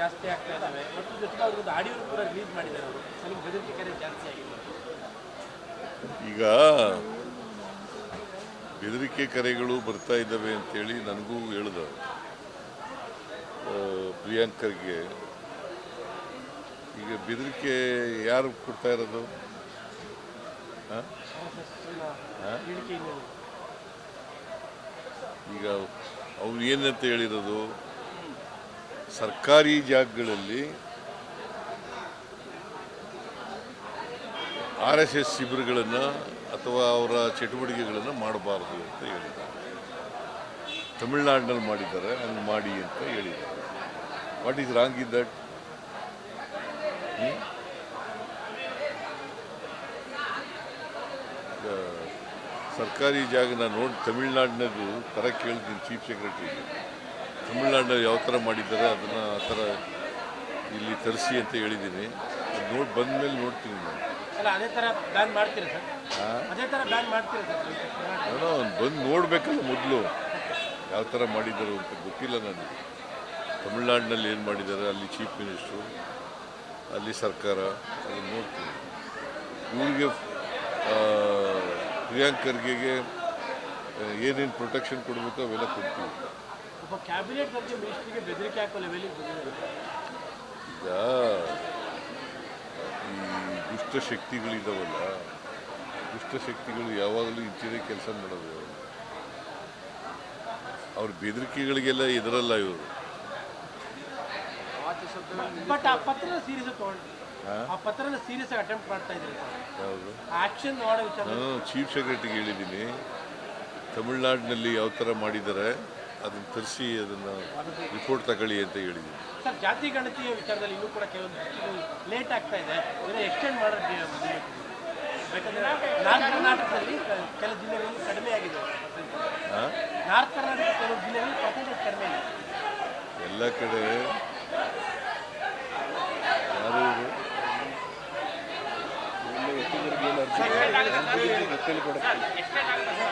ಜಾಸ್ತಿ ಆಗ್ತಾ ಇದ್ದಾವೆ ಮತ್ತು ಜೊತೆಗೆ ಅವ್ರದ್ದು ಆಡಿಯೋ ಕೂಡ ರಿಲೀಸ್ ಮಾಡಿದ್ದಾರೆ ಅವರು. ಸ್ವಲ್ಪ ಬೆದರಿಕೆ ಕರೆ ಜಾಸ್ತಿ ಆಗಿದೆ ಈಗ ಬೆದರಿಕೆ ಕರೆಗಳು ಬರ್ತಾ ಇದ್ದಾವೆ ಅಂತೇಳಿ ನನಗೂ ಹೇಳ್ದ ಪ್ರಿಯಾಂಕರ್ಗೆ. ಈಗ ಬೆದರಿಕೆ ಯಾರು ಕೊಡ್ತಾ ಇರೋದು? ಈಗ ಅವ್ರು ಏನಂತ ಹೇಳಿರೋದು? ಸರ್ಕಾರಿ ಜಾಗಗಳಲ್ಲಿ ಆರ್ ಎಸ್ ಎಸ್ ಶಿಬಿರಗಳನ್ನು ಅಥವಾ ಅವರ ಚಟುವಟಿಕೆಗಳನ್ನು ಮಾಡಬಾರ್ದು ಅಂತ ಹೇಳಿದ್ದಾರೆ. ತಮಿಳ್ನಾಡಿನಲ್ಲಿ ಮಾಡಿದ್ದಾರೆ, ಹಂಗೆ ಮಾಡಿ ಅಂತ ಹೇಳಿದ್ದಾರೆ. What is wrong in that ಸರ್ಕಾರಿ ಜಾಗನ ನೋಡಿ ತಮಿಳ್ನಾಡಿನದು ಥರ ಕೇಳ್ತೀನಿ, ಚೀಫ್ ಸೆಕ್ರೆಟರಿಗೆ. ತಮಿಳ್ನಾಡಿನಲ್ಲಿ ಯಾವ ಥರ ಮಾಡಿದ್ದಾರೆ ಅದನ್ನು ಆ ಥರ ಇಲ್ಲಿ ತರಿಸಿ ಅಂತ ಹೇಳಿದ್ದೀನಿ. ಅದು ನೋಡಿ ಬಂದ ಮೇಲೆ ನೋಡ್ತೀನಿ ನಾನು. ಏನೋ ಬಂದು ನೋಡಬೇಕಲ್ಲ ಮೊದಲು. ಯಾವ ಥರ ಮಾಡಿದ್ದಾರೆ ಅಂತ ಗೊತ್ತಿಲ್ಲ ನನಗೆ. ತಮಿಳ್ನಾಡಿನಲ್ಲಿ ಏನು ಮಾಡಿದ್ದಾರೆ ಅಲ್ಲಿ ಚೀಫ್ ಮಿನಿಸ್ಟ್ರು ಅಲ್ಲಿ ಸರ್ಕಾರ ಅದನ್ನು ನೋಡ್ತೀನಿ. ಇವ್ರಿಗೆ ಪ್ರಿಯಾಂಕರ್ಗೆ ಏನೇನು ಪ್ರೊಟೆಕ್ಷನ್ ಕೊಡಬೇಕು ಅವೆಲ್ಲ ಕೊಡ್ತೀವಿ. ಕ್ಯಾಬಿನೆಟ್ ಬಗ್ಗೆ ಮಿನಿಸ್ಟ್ರಿಗೆ ಬೆದರಿಕೆ ಹಾಕೋ ಲೆವೆಲಿಗೆ ಈಗ ಈ ದುಷ್ಟಶಕ್ತಿಗಳಿದಾವಲ್ಲ ದುಷ್ಟಶಕ್ತಿಗಳು ಯಾವಾಗಲೂ ಇಂಚಿನೇ ಕೆಲಸ ಮಾಡೋದು ಅವ್ರ ಬೆದರಿಕೆಗಳಿಗೆಲ್ಲ ಇದರಲ್ಲ ಇವರು. ಬಟ್ ಆ ಪತ್ರನ ಸೀರಿಯಸ್ ತಗೊಂಡು. ಆ ಪತ್ರನ ಸೀರಿಯಸ್ ಆಗಿ ಅಟೆಂಪ್ಟ್ ಮಾಡ್ತಾ ಇದ್ದಾರೆ ಯಾವುದು ಆಕ್ಷನ್ ಮಾಡೋ ವಿಚಾರ. ನಾನು ಚೀಫ್ ಸೆಕ್ರೆಟರಿಗೆ ಹೇಳಿದ್ದೀನಿ. ತಮಿಳ್ನಾಡಿನಲ್ಲಿ ಯಾವ ಥರ ಮಾಡಿದ್ದಾರೆ? ಅದನ್ನು ತರಿಸಿ ಅದನ್ನು ರಿಪೋರ್ಟ್ ತಗೊಳ್ಳಿ ಅಂತ ಹೇಳಿದ್ವಿ. ಸರ್ ಜಾತಿ ಗಣತಿಯ ವಿಚಾರದಲ್ಲಿ ಇನ್ನೂ ಕೂಡ ಕೆಲವೊಂದು ಲೇಟ್ ಆಗ್ತಾ ಇದೆ. ಇದನ್ನು ಎಕ್ಸ್ಟೆಂಡ್ ಮಾಡೋದು ಯಾಕಂದರೆ ನಾರ್ತ್ ಕರ್ನಾಟಕದಲ್ಲಿ ಕೆಲವು ಜಿಲ್ಲೆಗಳಲ್ಲಿ ಕಡಿಮೆ ಆಗಿದೆ? ನಾರ್ತ್ ಕರ್ನಾಟಕ ಕೆಲವು ಜಿಲ್ಲೆಗಳಲ್ಲಿ ಪರ್ಸೆಂಟೇಜ್ ಕಡಿಮೆ ಇದೆ. ಎಲ್ಲ ಕಡೆ ಯಾರು ಇವರು?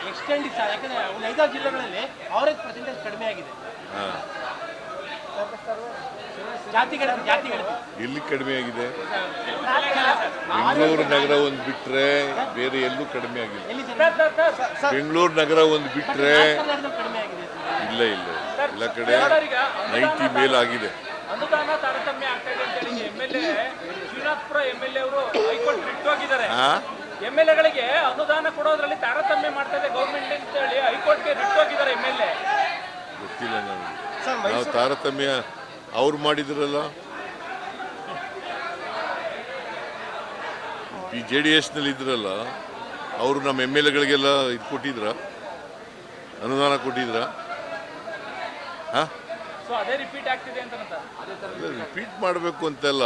ಎಕ್ಸ್ಟೆಂಡ್ ಸರ್ ಯಾಕಂದ್ರೆ ಒಂದು ಐದಾರು ಜಿಲ್ಲೆಗಳಲ್ಲಿ ಅವರೇಜ್ ಪರ್ಸೆಂಟೇಜ್ ಕಡಿಮೆ ಆಗಿದೆ ಎಲ್ಲಿ ಕಡಿಮೆ ಆಗಿದೆ ಬೆಂಗಳೂರು ನಗರ ಒಂದು ಬಿಟ್ರೆ ಬೇರೆ ಎಲ್ಲೂ ಕಡಿಮೆ ಆಗಿದೆ ಬೆಂಗಳೂರು ನಗರ ಒಂದು ಬಿಟ್ರೆ ಆಗಿದೆ ಇಲ್ಲ. ಇಲ್ಲ ಎಲ್ಲ ಕಡೆ ನೈಂಟಿ ಮೇಲಾಗಿದೆ ಅನುದಾನ ತಾರತಮ್ಯ ಆಗ್ತಾ ಇದೆ ಅಂತ ಹೇಳಿ M L A Srinathpura M L A ಅವರು ಹೈಕೋರ್ಟ್ ರಿಟ್ ಹೋಗಿದ್ದಾರೆ. ಆ? ಎಂ ಎಲ್ ಎಗಳಿಗೆ ಅನುದಾನ ಕೊಡೋದ್ರಲ್ಲಿ ತಾರತಮ್ಯ ಮಾಡ್ತಾ ಇದೆ ಗೌರ್ಮೆಂಟ್ ಅಂತ ಹೇಳಿ ಹೈಕೋರ್ಟ್ಗೆ ರಿಟ್ ಹೋಗಿದ್ದಾರೆ ಎಂ ಎಲ್ ಎ ಗೊತ್ತಿಲ್ಲ ನನಗೆ. ನಾವು ತಾರತಮ್ಯ ಅವ್ರು ಮಾಡಿದ್ರಲ್ಲ? ಈ ಜೆ ಡಿ ಎಸ್ನಲ್ಲಿ ಇದ್ರಲ್ಲ ಅವರು ನಮ್ಮ ಎಂ ಎಲ್ ಎಗಳಿಗೆಲ್ಲ ಇದು ಕೊಟ್ಟಿದ್ರ? ಅನುದಾನ ಕೊಟ್ಟಿದ್ರ? ಹಾಂ? ಸೊ ಅದೇ ರಿಪೀಟ್ ಆಗ್ತಿದೆ ಅಂತ ರಿಪೀಟ್ ಮಾಡಬೇಕು ಅಂತೆಲ್ಲ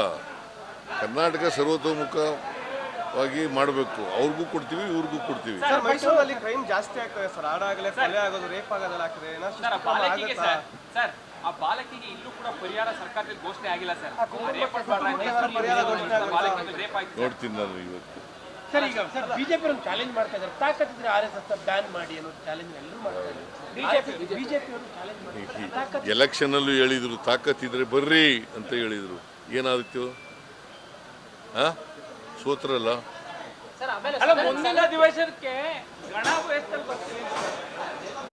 ಕರ್ನಾಟಕ ಸರ್ವತೋಮುಖವಾಗಿ ಮಾಡಬೇಕು. ಅವ್ರಿಗೂ ಕೊಡ್ತೀವಿ ಇವ್ರಿಗೂ ಕೊಡ್ತೀವಿ. ಸರ್ ಮೈಸೂರಲ್ಲಿ ಕ್ರೈಮ್ ಜಾಸ್ತಿ ಆಗ್ತದೆ ಸರ್ ಆಡಾಗಲೇ ಕೊಲೆ ಆಗೋದು ರೇಪ್ ಆಗೋದೆಲ್ಲ ಆಗ್ತದೆ. ಏನೋ ಸರ್ ಆ ಬಾಲಕಿಗೆ ಸರ್ ಸರ್ ಆ ಬಾಲಕಿಗೆ ಇಲ್ಲೂ ಕೂಡ ಪರಿಹಾರ ಸರ್ಕಾರದಲ್ಲಿ ಘೋಷಣೆ ಆಗಿಲ್ಲ ಸರ್ ರೇಪ್ ಪರಿಹಾರ ಘೋಷಣೆ? ರೇಪ್ ಆಯ್ತು ನೋಡ್ತೀನಿ ನಾನು ಇವತ್ತು. ಸರ್ ಈಗ ಸರ್ ಬಿಜೆಪಿ ಒಂದು ಚಾಲೆಂಜ್ ಮಾಡ್ತಾ ಇದ್ದಾರೆ. ತಾಕತ್ತಿದ್ರೆ ಆರ್ ಎಸ್ ಎಸ್ ಬ್ಯಾನ್ ಮಾಡಿ ಅನ್ನೋ ಚಾಲೆಂಜ್ ಎಲ್ಲರೂ ಮಾಡ್ತಾ ಇದ್ದಾರೆ. BJP BJP. ಅವರು ಚಾಲೆಂಜ್ ಮಾಡ್ತಾರೆ ತಾಕತ್ ಎಲೆಕ್ಷನಲ್ಲೂ ಹೇಳಿದ್ರು ತಾಕತ್ತಿದ್ರೆ ಬರ್ರಿ ಅಂತ ಹೇಳಿದ್ರು. ಏನಾದಿತ್ತು ಹಾ ಸೋತ್ರಲ್ಲ ಅಲ್ಲ? ಮುಂದಿನ ಅಧಿವೇಶನಕ್ಕೆ ಗಣ ವಯಸ್ಸಲ್ಲಿ ಬರ್ತೀವಿ